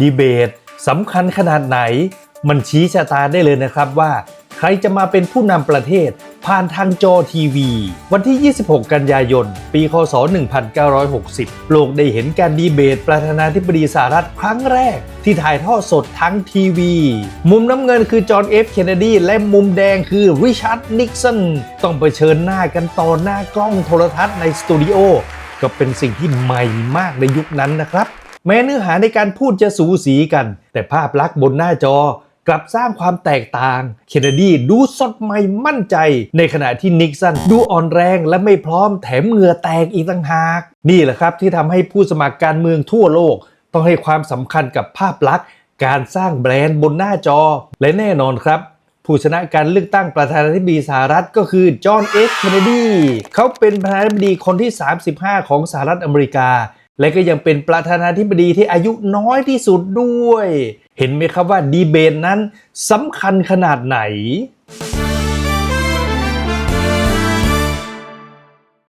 ดีเบตสำคัญขนาดไหน มันชี้ชะตาได้เลยนะครับว่า ใครจะมาเป็นผู้นำประเทศ ผ่านทางจอทีวี วันที่ 26 กันยายน ปี คศ 1960 โลกได้เห็นการดีเบต ประธานาธิบดีสหรัฐครั้งแรก ที่ถ่ายทอดสดทั้งทีวี มุมน้ำเงินคือจอห์นเอฟเคนเนดี และมุมแดงคือริชาร์ดนิกสันต้องไปเผชิญหน้ากันต่อหน้ากล้องโทรทัศน์ในสตูดิโอก็เป็นสิ่งที่ใหม่มากในยุคนั้นนะครับ แม้เนื้อหาในการพูดจะสูสีกัน แต่ภาพลักษณ์บนหน้าจอกลับสร้างความแตกต่าง เคนเนดีดูสดใหม่มั่นใจ ในขณะที่นิกสันดูอ่อนแรงและไม่พร้อมแถมเหงื่อแตกอีกต่างหาก นี่แหละครับที่ทำให้ผู้สมัครการเมืองทั่วโลก ต้องให้ความสำคัญกับภาพลักษณ์ การสร้างแบรนด์บนหน้าจอ และแน่นอนครับ ผู้ชนะการเลือกตั้งประธานาธิบดีสหรัฐก็คือจอห์นเอฟเคนเนดีเขาเป็นประธานาธิบดีคนที่ 35 ของสหรัฐอเมริกา และก็ยังเป็นประธานาธิบดีที่อายุน้อยที่สุดด้วย เห็นไหมครับว่าดีเบตนั้นสำคัญขนาดไหน